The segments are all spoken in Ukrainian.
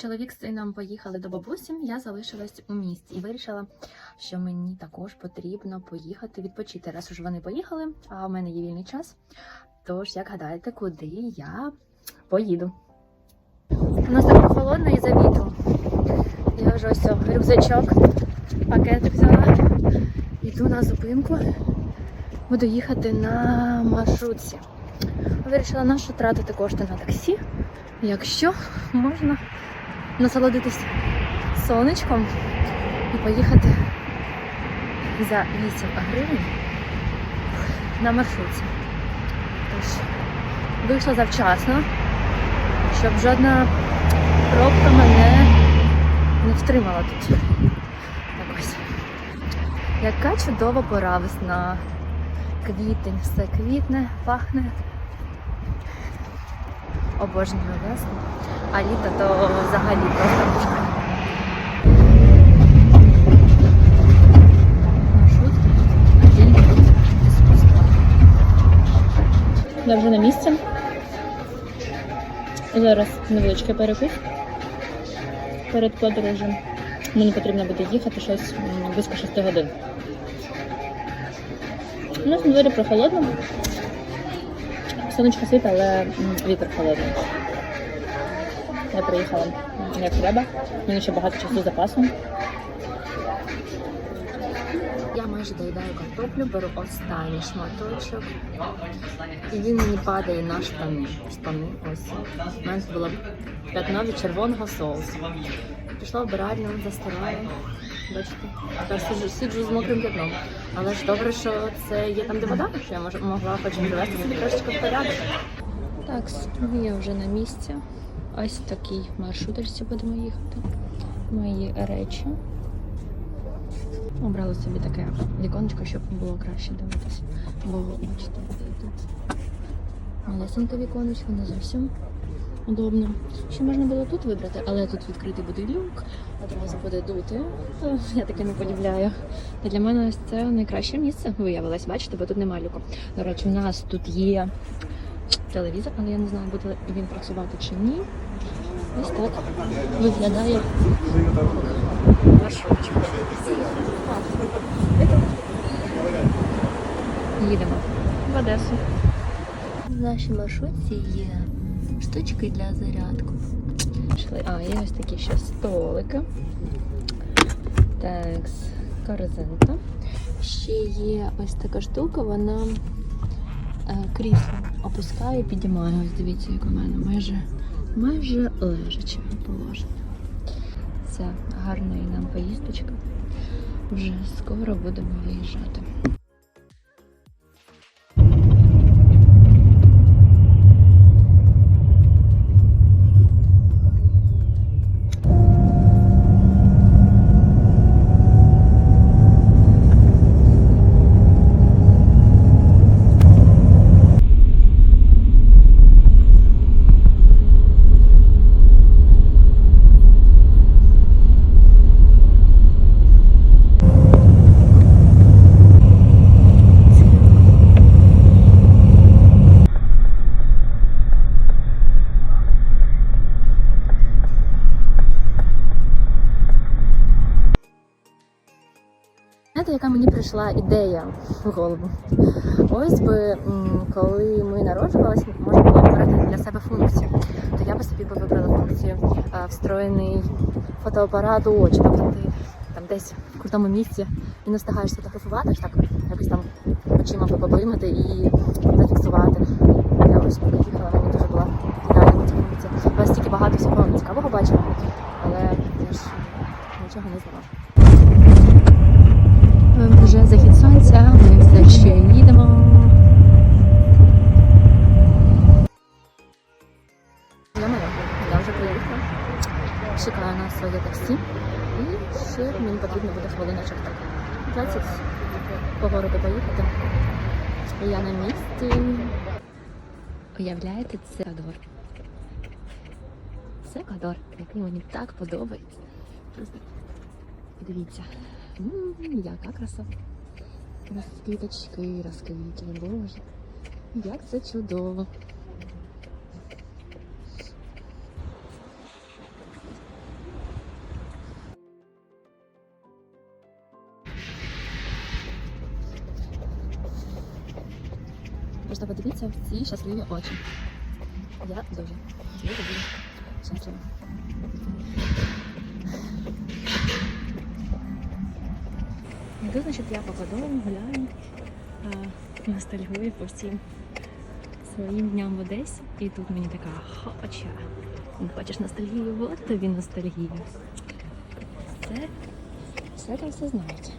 Чоловік з сином поїхали до бабусі, я залишилась у місті і вирішила, що мені також потрібно поїхати відпочити. Раз уж вони поїхали, а в мене є вільний час. Тож, як гадаєте, куди я поїду? У нас так холодно із-за вітру. Я вже ось рюкзачок, пакетик взяла. Йду на зупинку. Буду їхати на маршрутці. Вирішила нашу тратити кошти на таксі, якщо можна насолодитись сонечком і поїхати за 8 гривень на маршрутці. Тож, вийшла завчасно, щоб жодна пробка мене не втримала тут. Так ось. Яка чудова пора весна. Квітень, все квітне, пахне. Обожнюю весну. А літо то взагалі просто пушка. Я вже на місці. Зараз невеличкий перекус перед подорожем. Мені потрібно буде їхати щось близько 6 годин. У нас на дворі прохолодно. Сонечко світ, але вітер холодний. Я приїхала як треба. Мені ще багато часу запасу. Я майже доїдаю картоплю, беру останній шматочок. І він мені падає на штани. Штани ось. У мене було п'ятно від червоного соусу. Пішла вбиральню, застираю. Бачите, тепер сиджу, сиджу з мокрим п'ятном. Але ж добре, що це є там, де вода, що я могла хоч привести собі трошечки в порядок. Так, я вже на місці. Ось такий маршруточці будемо їхати. Мої речі. Обрала собі таке віконечко, щоб було краще дивитися. Бо бачите, тут малесеньке віконечко, не зовсім удобно. Ще можна було тут вибрати, але тут відкритий буде люк, одразу буде дути. Я таке не полюбляю. Та для мене це найкраще місце виявилось, бачите, бо тут немає люку. До речі, у нас тут є телевізор, але я не знаю, буде він працювати чи ні. Ось так виглядає маршрутчик. Їдемо в Одесу. В нашій маршрутці є штучки для зарядку. Пішли. А, є ось такі ще столики. Так, корзинка. Ще є ось така штука, вона е, крісло опускає, і підіймає. Ось дивіться, як у мене майже, майже лежаче положення. Це гарна і нам поїздочка. Вже скоро будемо виїжджати. Прийшла ідея в голову? Ось би, коли ми народжувалися, можна було вибрати для себе функцію. То я би собі вибрала функцію встроєний фотоапарат у очі. Тобто ти там десь в крутому місці і не встигаєш сфотографувати, аж так якось там очима би поблимати і зафіксувати. Я ось поки їхала, мені дуже була ідеальна ця функція. Я стільки багато всього цікавого бачила, але я ж нічого не знала. Вже захід сонця, ми все ще їдемо. Я вже приїхала. Чекаю на своє таксі. І ще мені потрібно буде хвилиночок так. 20 по городу поїхати. Я на місці. Уявляєте, це Еквадор. Це Еквадор, який мені так подобається. Просто Дивіться. М-м-м, яка краса. Розквіточки, розквітли, боже. Як це чудово. Просто подивіться в ці щасливі очі. Я дуже, дуже, дуже щаслива. Йду, значить, я по Подолу гуляю, ностальгую по всім своїм дням в Одесі. І тут мені така хоча. Хочеш ностальгію? От тобі ностальгію. Все, все там все знають.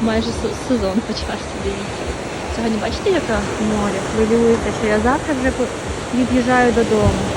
Майже се- сезон почався, дивіться. Сьогодні бачите, яке море? Хвилюється, що я завтра вже від'їжджаю додому.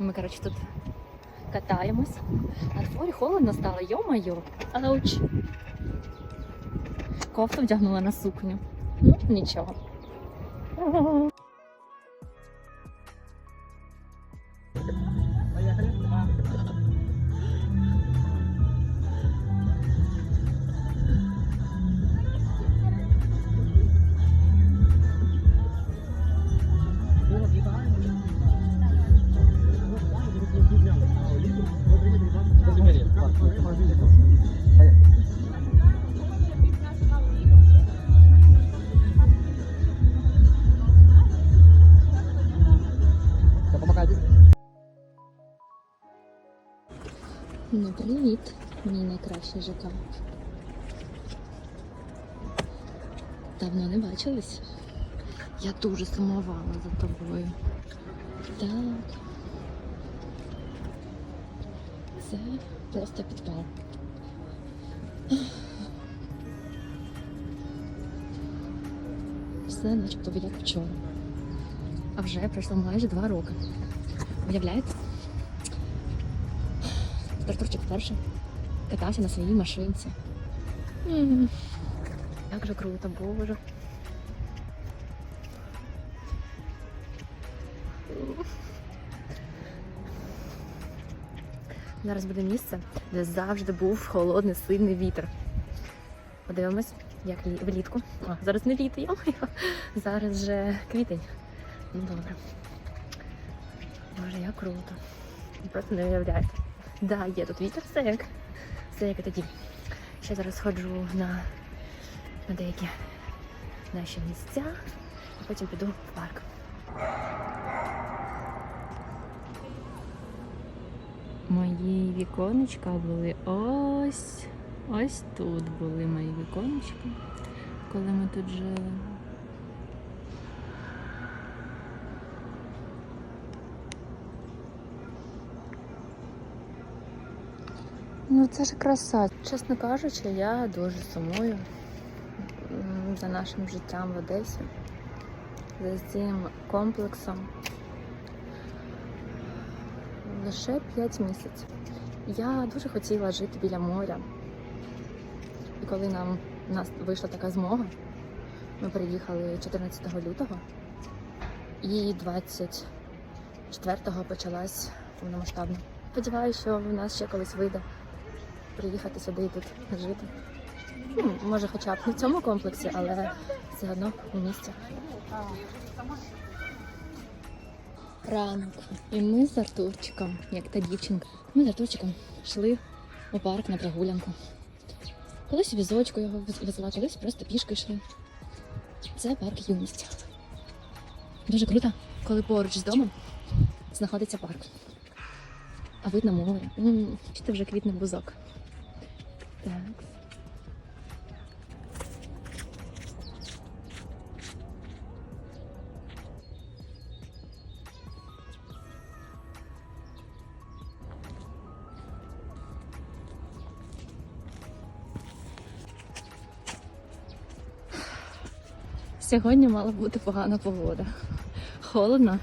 Ми, коротше, тут катаємось. А дворі холодно стало, йо-моє. Ауч. Кофту вдягнула на сукню. Ну, нічого. Ну привіт, мій найкращий ЖК. Давно не бачились. Я дуже сумувала за тобою. Так. Це просто підпал. Все начебто як вчора. А вже пройшло майже два роки. Уявляєте? Артурчик вперше катався на своїй машинці. М, Як же круто, боже. Зараз буде місце, де завжди був холодний сильний вітер. Подивимось, як влітку. А, зараз не літо, я Зараз вже квітень. Ну добре. Боже, як круто. Просто не уявляєте. Да, є тут вітер, все як. Все як і тоді. Ще зараз сходжу на, на деякі наші місця, а потім піду в парк. Мої віконечка були ось ось тут були мої віконечка, коли ми тут жили. Ну це ж краса. Чесно кажучи, я дуже сумую за нашим життям в Одесі, за цим комплексом. Лише 5 місяців. Я дуже хотіла жити біля моря. І коли нам у нас вийшла така змога, ми приїхали 14 лютого, і 24-го почалась повномасштабна. Сподіваюся, що в нас ще колись вийде приїхати сюди і тут жити. Ну, може, хоча б не в цьому комплексі, але все одно у місті. Ранок. І ми з Артурчиком, як та дівчинка, ми з Артурчиком йшли у парк на прогулянку. Колись візочку його везла, колись просто пішки йшли. Це парк юності. Дуже круто, коли поруч з домом знаходиться парк. А видно море. М, Бачите, вже квітне бузок. Так. Сьогодні мала бути погана погода. Холодно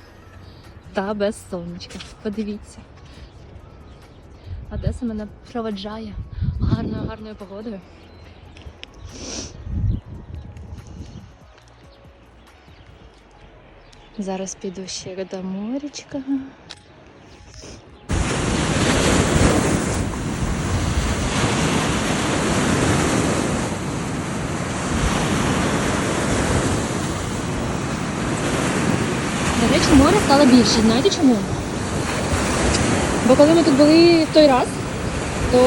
та без сонечка. Подивіться. Одеса мене проведжає гарною, гарною погодою. Зараз піду ще до морячка. До речі, море стало більше. Знаєте чому? Бо коли ми тут були в той раз, то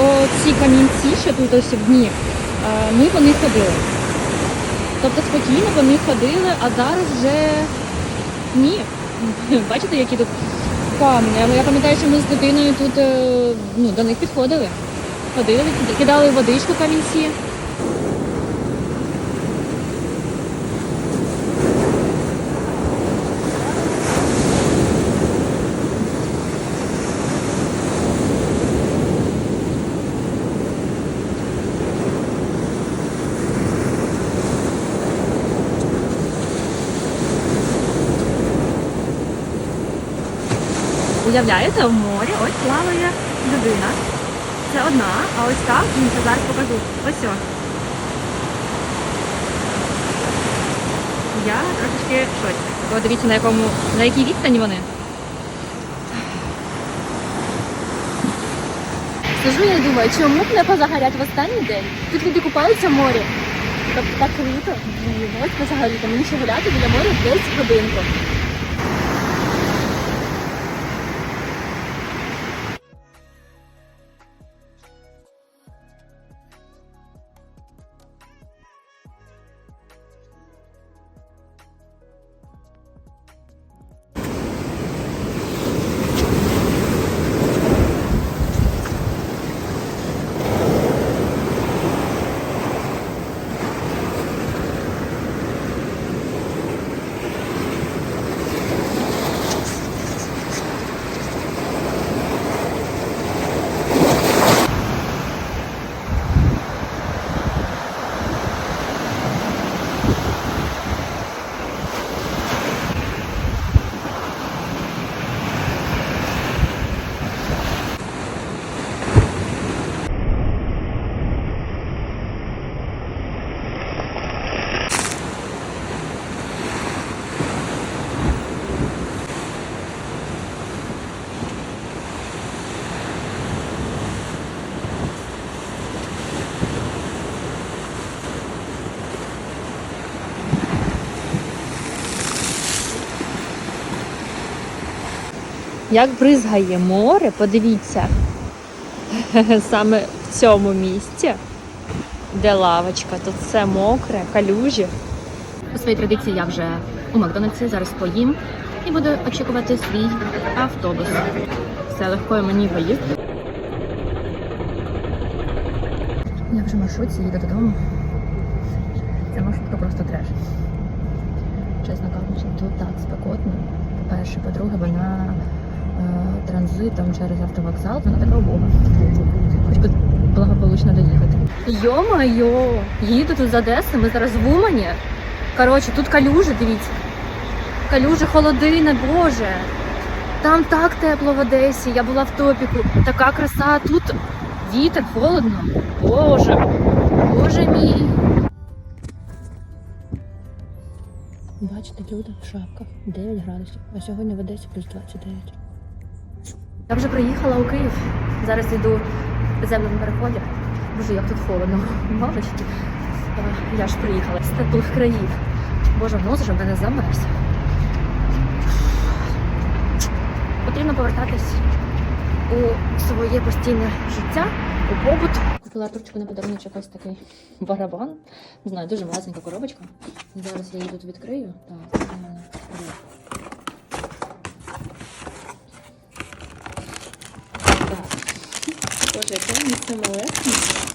ці камінці, що тут ось в дні, е, ми по них ходили. Тобто спокійно по них ходили, а зараз вже ні. Бачите, які тут камені. Але Я пам'ятаю, що ми з дитиною тут е, ну, до них підходили. Ходили, кидали водичку камінці. Уявляєте, в морі ось плаває людина. Це одна, а ось та інша. Зараз покажу. Ось о. Я трошечки шоці. О, дивіться, на якому на якій відстані вони. Сижу я думаю, чому б не позагорять в останній день? Тут люди купаються в морі. Тобто так круто. Ось позагоріти. Мені ще гуляти біля моря десь годинку. Як бризгає море, подивіться. Саме в цьому місці, де лавочка, тут все мокре, калюжі. У своїй традиції я вже у Макдональдсі зараз поїм і буду очікувати свій автобус. Все легкої мені поїздки. Я вже в маршрутці їду додому. Ця маршрутка просто треш. Чесно кажучи, тут так спекотно. По-перше, по-друге, вона транзитом через автовокзал, вона така убога. Хоч би благополучно доїхати. Йо-майо! Їду тут з Одеси, ми зараз в Умані. Коротше, тут калюжі, дивіться. Калюжі, холодина, боже. Там так тепло в Одесі, я була в топіку. Така краса, тут вітер, холодно. Боже, боже мій. Бачите, люди в шапках 9 градусів, а сьогодні в Одесі плюс 29. Я вже приїхала у Київ. Зараз йду в підземному переході. Боже, як тут холодно. Мамочки. Е, Я ж приїхала з теплих країв. Боже, нос вже в мене замерз. Потрібно повертатись у своє постійне життя, у побут. Купила Артурчику на подарунок ось такий барабан. Не знаю, дуже малесенька коробочка. Зараз я її тут відкрию. Так, це в мене є. Так. Боже, яке місце малесеньке.